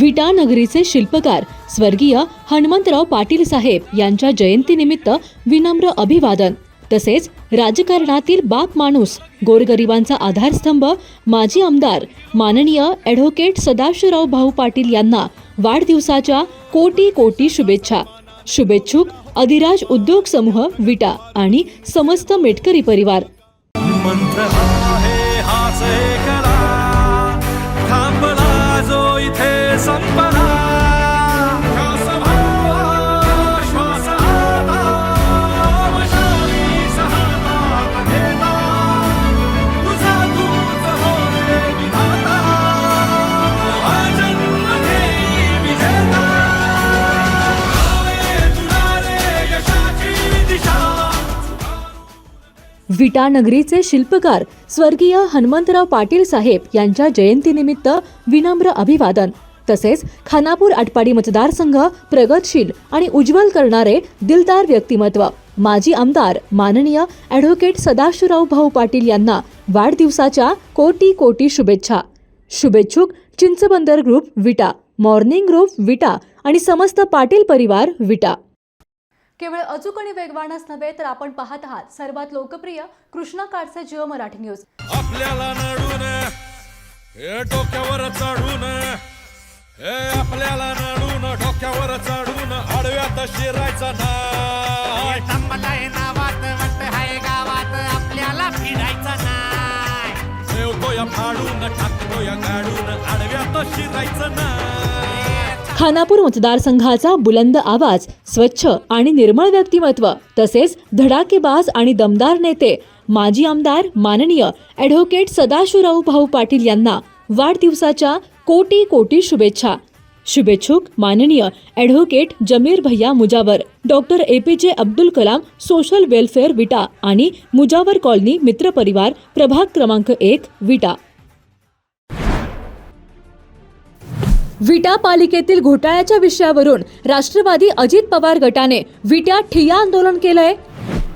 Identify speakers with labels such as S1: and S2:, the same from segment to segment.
S1: विटा नगरीचे शिल्पकार स्वर्गीय हनुमंतराव पाटील साहेब यांच्या जयंतीनिमित्त विनम्र अभिवादन. तसेच राजकारणातील बाप माणूस गोरगरिबांचा आधारस्तंभ माजी आमदार माननीय ॲडव्होकेट सदाशिवराव भाऊ पाटील यांना वाढदिवसाच्या कोटी कोटी शुभेच्छा. शुभेच्छुक अधिराज उद्योग समूह विटा आणि समस्त मेटकरी परिवार.
S2: मंत्र
S1: विटानगरीचे शिल्पकार स्वर्गीय हनुमंतराव पाटील साहेब यांच्या जयंतीनिमित्त विनम्र अभिवादन. तसेच खानापूर आटपाडी मतदारसंघ प्रगतशील आणि उज्ज्वल करणारे दिलदार व्यक्तिमत्व. माजी आमदार माननीय ॲडव्होकेट सदाशिवराव भाऊ पाटील यांना वाढदिवसाच्या कोटी कोटी शुभेच्छा. शुभेच्छुक Chinchbandar group Vita morning group Vita आणि समस्त पाटील परिवार विटा.
S3: केवळ अचूक आणि वेगवानच नव्हे तर आपण पाहत आहात सर्वात लोकप्रिय कृष्णा काडचे जिओ मराठी न्यूज.
S2: आपल्याला हे आपल्याला नडून डोक्यावर चढून आडव्यात शिरायचा
S4: थांबलाय नावात वाट हाय गावात आपल्याला फिरायचं
S2: ठेवतोय फाडून टाकतोय गाडून आडव्यात शिरायचं नाही
S1: खानापूर मतदारसंघाचा बुलंद आवाज स्वच्छ आणि निर्मळ व्यक्तिमत्व तसेच धडाकेबाज आणि दमदार नेते माजी आमदार माननीय ॲडव्होकेट सदाशिवराव भाऊ पाटील यांना वाढदिवसाच्या कोटी कोटी शुभेच्छा. शुभेच्छुक माननीय ॲडव्होकेट जमीर भैया Mujawar doctor A P J Abdul Kalam social welfare Vita आणि मुजावर कॉलनी मित्रपरिवार प्रभाग क्रमांक एक विटा. विटा पालिकेतील घोटाळ्याच्या विषयावरून राष्ट्रवादी अजित पवार गटाने विटा ठिय्या आंदोलन केलंय.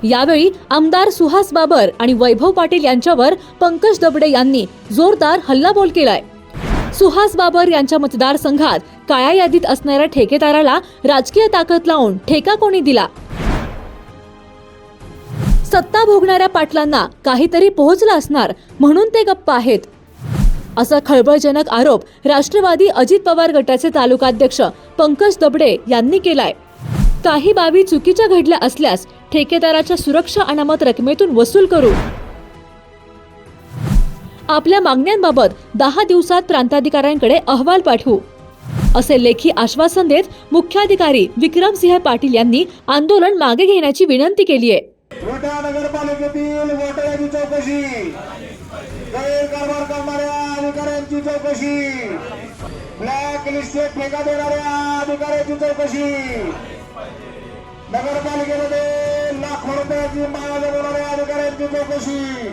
S1: यावेळी आमदार सुहास बाबर आणि वैभव पाटील यांच्यावर पंकज दबडे यांनी जोरदार हल्लाबोल केलाय. सुहास बाबर यांच्या मतदारसंघात काळ्या यादीत असणाऱ्या ठेकेदाराला राजकीय ताकद लावून ठेका कोणी दिला? सत्ता भोगणाऱ्या पाटलांना काहीतरी पोहोचलं असणार म्हणून ते गप्प आहेत. असा खळबळजनक आरोप राष्ट्रवादी अजित पवार गटाचे तालुकाध्यक्ष पंकज दबडे यांनी केलाय. काही बाबी चुकीच्या घडल्या असल्यास ठेकेदाराच्या सुरक्षा अनामत रकमेतून वसूल करू. आपल्या मागण्यांबाबत दहा दिवसात प्रांताधिकाऱ्यांकडे अहवाल पाठवू. असे लेखी आश्वासन देत मुख्याधिकारी विक्रमसिंह पाटील यांनी आंदोलन मागे घेण्याची विनंती केली आहे.
S5: नगरपालिकेतील चौकशी. गैरकारभार करणाऱ्या अधिकाऱ्यांची चौकशी. ब्लॅक लिस्टेड ठेका देणाऱ्या चौकशी. नगरपालिकेमध्ये लाखो रुपयाची माळ जमवणाऱ्या अधिकाऱ्यांची चौकशी.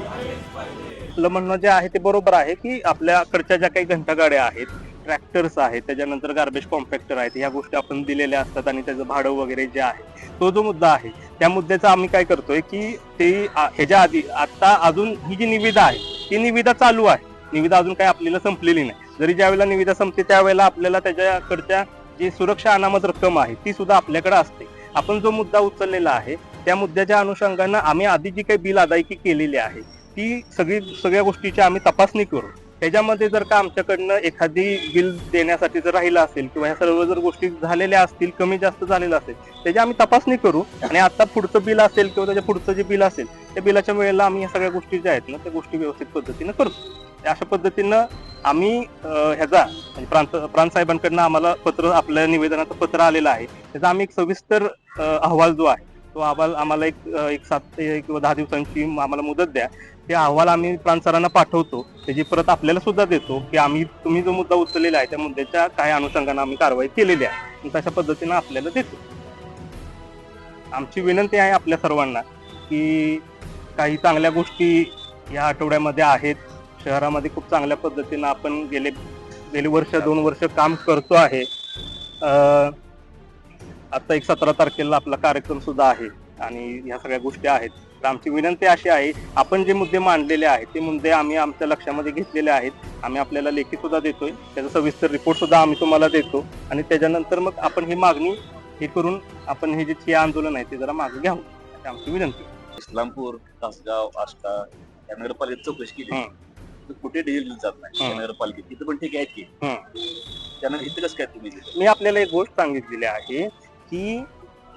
S6: म्हणणं जे आहे ते बरोबर आहे की आपल्याकडच्या ज्या काही घंटागाड्या आहेत ट्रॅक्टर्स आहेत त्याच्यानंतर गार्बेज कॉम्पॅक्टर आहेत ह्या गोष्टी आपण दिलेल्या असतात आणि त्याचं भाडं वगैरे जे आहे तो जो मुद्दा आहे त्या मुद्द्याचा आम्ही काय करतोय की ते ह्याच्या आधी आता अजून ही जी निविदा आहे ती निविदा चालू आहे. निविदा अजून काही आपल्याला संपलेली नाही. जरी ज्यावेळेला निविदा संपते त्यावेळेला आपल्याला त्याच्याकडच्या जी सुरक्षा अनामत रक्कम आहे ती सुद्धा आपल्याकडे असते. आपण जो मुद्दा उचललेला आहे त्या मुद्द्याच्या अनुषंगानं आम्ही आधी जी काही बिल अदायकी केलेली आहे ती सगळी सगळ्या गोष्टीची आम्ही तपासणी करू. त्याच्यामध्ये जर का आमच्याकडनं एखादी बिल देण्यासाठी जर राहिलं असेल किंवा ह्या सर्व जर गोष्टी झालेल्या असतील कमी जास्त झालेलं असेल त्याची आम्ही तपासणी करू. आणि आता पुढचं बिल असेल किंवा त्याच्या पुढचं जे बिल असेल त्या बिलाच्या वेळेला आम्ही या सगळ्या गोष्टी ज्या आहेत ना त्या गोष्टी व्यवस्थित पद्धतीनं करतो अशा पद्धतीनं आम्ही ह्याचा म्हणजे प्रांत प्रांत साहेबांकडनं आम्हाला पत्र आपल्या निवेदनाचं पत्र आलेलं आहे. त्याचा आम्ही एक सविस्तर अहवाल जो आहे तो अहवाल आम्हाला एक एक सात ते किंवा दहा दिवसांची आम्हाला मुदत द्या. ते अहवाल आम्ही प्रांत सरांना पाठवतो. त्याची परत आपल्याला सुद्धा देतो की आम्ही तुम्ही जो मुद्दा उचललेला आहे त्या मुद्द्याच्या काही अनुषंगाने आम्ही कारवाई केलेली आहे. तशा पद्धतीनं आपल्याला देतो. आमची विनंती आहे आपल्या सर्वांना की काही चांगल्या गोष्टी या आठवड्यामध्ये आहेत. शहरामध्ये खूप चांगल्या पद्धतीनं आपण गेले गेली वर्ष दोन वर्ष काम करतो आहे. आता एक सतरा तारखेला आपला कार्यक्रम सुद्धा आहे आणि ह्या सगळ्या गोष्टी आहेत. तर आमची विनंती अशी आहे आपण जे मुद्दे मांडलेले आहेत ते मुद्दे आम्ही आमच्या लक्षामध्ये घेतलेले आहेत. आम्ही आपल्याला लेखी सुद्धा देतोय त्याचा सविस्तर रिपोर्ट सुद्धा आम्ही तुम्हाला देतो आणि त्याच्यानंतर मग आपण ही मागणी हे करून आपण हे जे ठिय्या आंदोलन आहे ते जरा मागे घ्यावं. अशी आमची विनंती
S7: इस्लामपूर तासगाव आष्टा या नगरपालिकेत चौकशी केली. कुठे डिझेल जात नाही? नगरपालिकेत तिथं पण ठीक आहेत की. त्यानंतर इथं कसं काय तुम्ही दिलं?
S6: मी आपल्याला एक गोष्ट सांगितलेली आहे की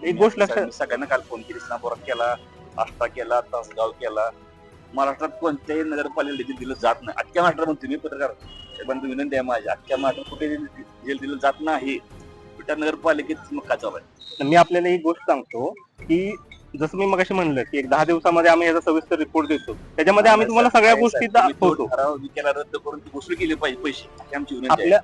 S6: एक गोष्ट लक्षात
S7: मी सगळ्यांना काल फोन केली इस्लामपुरात केला आष्टा केला तासगाव केला. महाराष्ट्रात कोणत्याही नगरपालिकेला डिझेल दिलं जात नाही. अख्ख्या महाराष्ट्रात मी पत्रकार साहेबांना विनंती आहे माझी. अख्ख्या महाराष्ट्रात कुठे डिझेल दिलं जात नाही. त्या नगरपालिकेत मग काय चालू आहे?
S6: तर मी आपल्याला ही गोष्ट सांगतो की जसं मी मगाशी म्हणलं की एक दहा दिवसामध्ये आम्ही याचा सविस्तर रिपोर्ट देतो. त्याच्यामध्ये आम्ही तुम्हाला सगळ्या गोष्टी दाखवतो.
S7: रद्द करून ती वसूल केली पाहिजे पैसे. अशी आमची विनंती आहे.
S6: आपल्या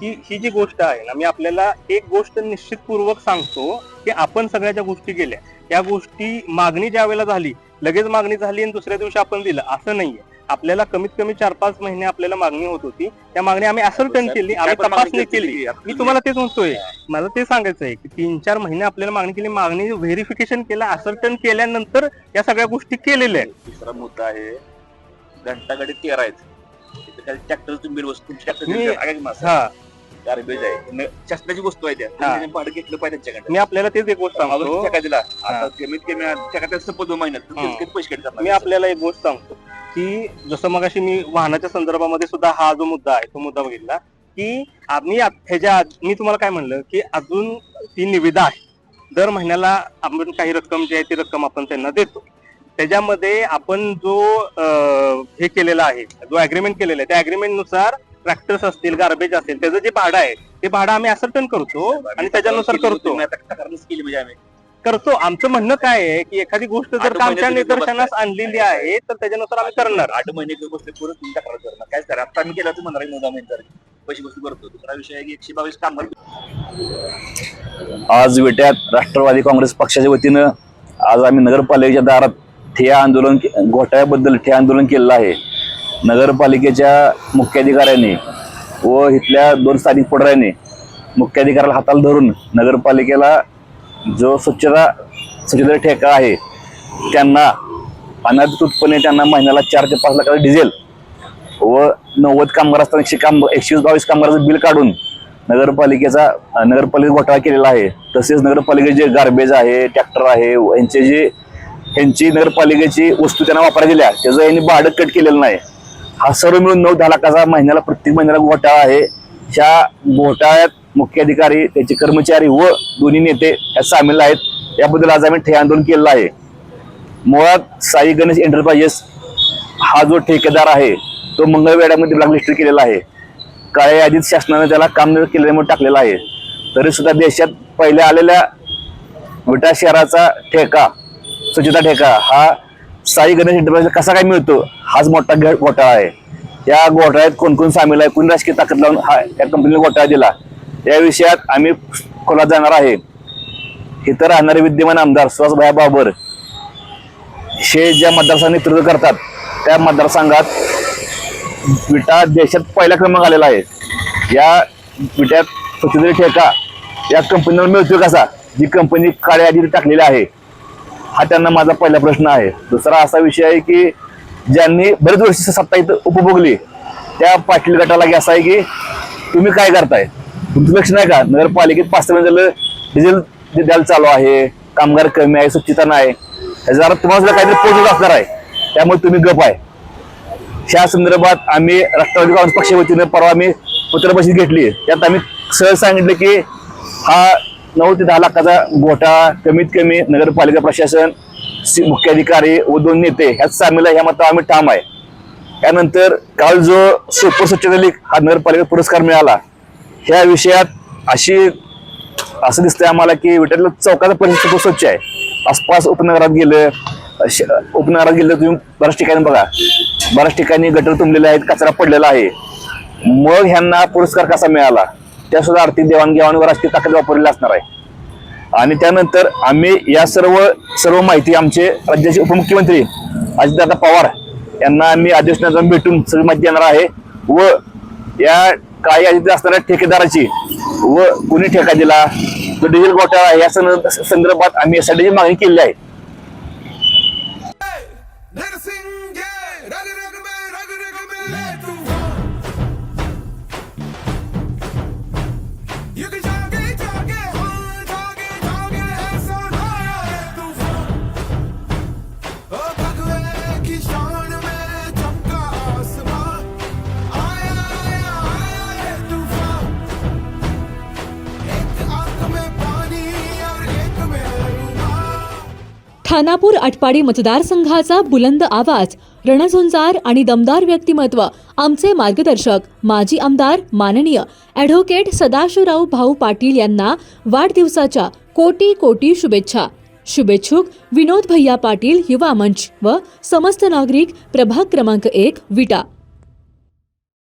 S6: ही ही जी गोष्ट आहे ना मी आपल्याला एक गोष्ट निश्चितपूर्वक सांगतो की आपण सगळ्या ज्या गोष्टी केल्या त्या गोष्टी मागणी ज्या वेळेला झाली लगेच मागणी झाली आणि दुसऱ्या दिवशी आपण दिलं असं नाहीये. आपल्याला कमीत कमी चार पाच महिने आपल्याला मागणी होत होती. त्या मागणी आम्ही असर्टन केली. आम्ही तपासणी केली. मी तुम्हाला तेच म्हणतोय मला ते सांगायचं आहे की तीन चार महिने आपल्याला मागणी केली. मागणी व्हेरिफिकेशन केलं असर्टन केल्यानंतर या सगळ्या गोष्टी केलेल्या आहेत.
S7: दुसरा मुद्दा आहे घंटागाडी तेरा आहेत. ट्रॅक्टर तुम्ही वस्तू
S6: हा.
S7: गार्बेज आहे. न- शासनाची वस्तू आहे त्या.
S6: हा.
S7: त्यांनी भाडं घेतलं पाहिजे त्यांच्याकडे
S6: मी आपल्याला तेच एक गोष्ट सांगतो.
S7: टका दिला आता कमीत कमी टका संपत महिन्यात. किती पैसे कट करणार.
S6: मी आपल्याला एक गोष्ट सांगतो की जसं मग मी वाहनाच्या संदर्भामध्ये सुद्धा हा जो मुद्दा आहे तो मुद्दा बघितला की आम्ही आत- ह्याच्या आत- मी तुम्हाला काय म्हणलं की अजून ती निविदा आहे. दर महिन्याला आपण काही रक्कम जी आहे ती रक्कम आपण त्यांना देतो. त्याच्यामध्ये आपण जो अं, हे केलेला आहे जो अग्रीमेंट केलेला आहे त्या अग्रीमेंटनुसार ट्रॅक्टर्स असतील गार्बेज असेल त्याचं जे भाडं आहे ते भाडं आम्ही असर्टन करतो आणि त्याच्यानुसार करतो.
S7: केली म्हणजे आम्ही?
S6: करतो. आमचं म्हणणं काय आहे की एखादी गोष्ट जर आमच्या निदर्शनास. आणलेली आहे तर त्याच्यानुसार आम्ही करणार.
S7: आठ महिने तुम्ही तक्रार करणार काय आता आम्ही केलं होतं म्हणणार नऊ दहा महिने पैसे वस्तू करतो दुसरा विषय आहे की एकशे बावीस कामगार
S8: आज विट्यात राष्ट्रवादी काँग्रेस पक्षाच्या वतीनं आज आम्ही नगरपालिकेच्या दारात ठिया आंदोलन घोटाळ्याबद्दल ठिया आंदोलन केलेलं आहे. नगरपालिकेच्या मुख्याधिकाऱ्यांनी व इथल्या दोन स्थानिक पुढाऱ्यांनी मुख्याधिकाऱ्याला हाताला धरून नगरपालिकेला जो स्वच्छता स्वच्छता ठेका आहे त्यांना अनधिकृतपणे त्यांना महिन्याला चार ते पाच लाखाचं डिझेल व नव्वद कामगार असताना एकशे काम एकशे बावीस कामगाराचं बिल काढून नगरपालिकेचा नगरपालिका घोटाळा केलेला आहे. तसेच नगरपालिकेचे जे गार्बेज आहे ट्रॅक्टर आहे व यांचे जे यांची नगरपालिकेची वस्तू त्यांना वापरायला दिल्या त्याचं यांनी भाडं कट केलेलं नाही. हा सर्व मिळून नऊ दहा लाखाचा महिन्याला प्रत्येक महिन्याला घोटाळा आहे. ह्या घोटाळ्यात मुख्याधिकारी त्याचे कर्मचारी व दोन्ही नेते यात सामील आहेत याबद्दल आज आम्ही ठे आंदोलन केलं आहे. मुळात साई गणेश एंटरप्राइजेस हा जो ठेकेदार आहे तो मंगळवेड्यामध्ये ब्लॅकलिस्ट केलेला आहे. काळ्या यादीत शासनाने त्याला काम न केल्यामुळे टाकलेला आहे. तरी सुद्धा देशात पहिल्या आलेल्या विटा शहराचा ठेका स्वच्छता ठेका हा साई गणेश एंटरप्राइज कसा काय मिळतो? हाच मोठा घोटाळा आहे. या घोटाळ्यात कोण कोण सामील आहे? कोणी राजकीय ताकद लावून हा या कंपनीला घोटाळा दिला? या विषयात आम्ही खोलात जाणार आहे. इथं राहणारे विद्यमान आमदार सुहासभाया बाबर हे ज्या मतदारसंघात नेतृत्व करतात त्या मतदारसंघात विटा देशात पहिला क्रमांक आलेला आहे. या विट्यात स्वच्छतेचा ठेका या कंपनीला मिळतो कसा? जी कंपनी काळ्या यादीत टाकलेली आहे. हा त्यांना माझा पहिला प्रश्न आहे. दुसरा असा विषय आहे की ज्यांनी बरेच वर्ष सत्ता इथं उपभोगली त्या पाटील गटाला की असं आहे की तुम्ही काय करताय? तुमचं लक्ष नाही का? नगरपालिकेत पाच सहा झालं डिझेल द्यायला चालू आहे कामगार कमी आहे स्वच्छता नाही. ह्याचा जरा तुम्हाला काहीतरी पोहोचत असणार आहे. त्यामुळे तुम्ही गप आहे. ह्या संदर्भात आम्ही राष्ट्रवादी काँग्रेस पक्षाच्या वतीनं परवा आम्ही पत्रपरिषद घेतली. त्यात आम्ही सहज सांगितलं की हा नऊ ते दहा लाखाचा घोटाळा कमीत कमी नगरपालिका प्रशासन सी- मुख्याधिकारी व दोन नेते ह्यात सामील आहे ह्या मतावर आम्ही ठाम आहे. त्यानंतर काल जो सुपर स्वच्छता लीग हा नगरपालिका पुरस्कार मिळाला ह्या विषयात अशी असं दिसतंय आम्हाला की विठ्ठल चौकाचा परिसर खूप स्वच्छ आहे. आसपास उपनगरात गेलं उपनगरात गेलं तुम्ही बऱ्याच ठिकाणी बघा. बऱ्याच ठिकाणी गटर तुंबलेले आहेत कचरा पडलेला आहे. मग ह्यांना पुरस्कार कसा मिळाला? त्या सुद्धा आर्थिक देवाणघेवाणीवर असते ताकद वापरलेली असणार आहे. आणि त्यानंतर आम्ही या सर्व सर्व माहिती आमचे राज्याचे उपमुख्यमंत्री अजितदादा पवार यांना आम्ही अधिवेशनात जाऊन भेटून सगळी माहिती देणार आहे. व या काही आधी असणाऱ्या ठेकेदाराची व कुणी ठेका दिला तो डिझेल घोटाळा या संदर्भात आम्ही यासाठी मागणी केली आहे.
S1: खानापूर आटपाडी मतदारसंघाचा बुलंद आवाज रणझुंजार आणि दमदार व्यक्तिमत्व आमचे मार्गदर्शक माजी आमदार माननीय ॲडव्होकेट सदाशिवराव भाऊ पाटील यांना वाढदिवसाच्या कोटी कोटी शुभेच्छा. शुभेच्छुक विनोद भैया पाटील युवा मंच व समस्त नागरिक प्रभाग क्रमांक एक विटा.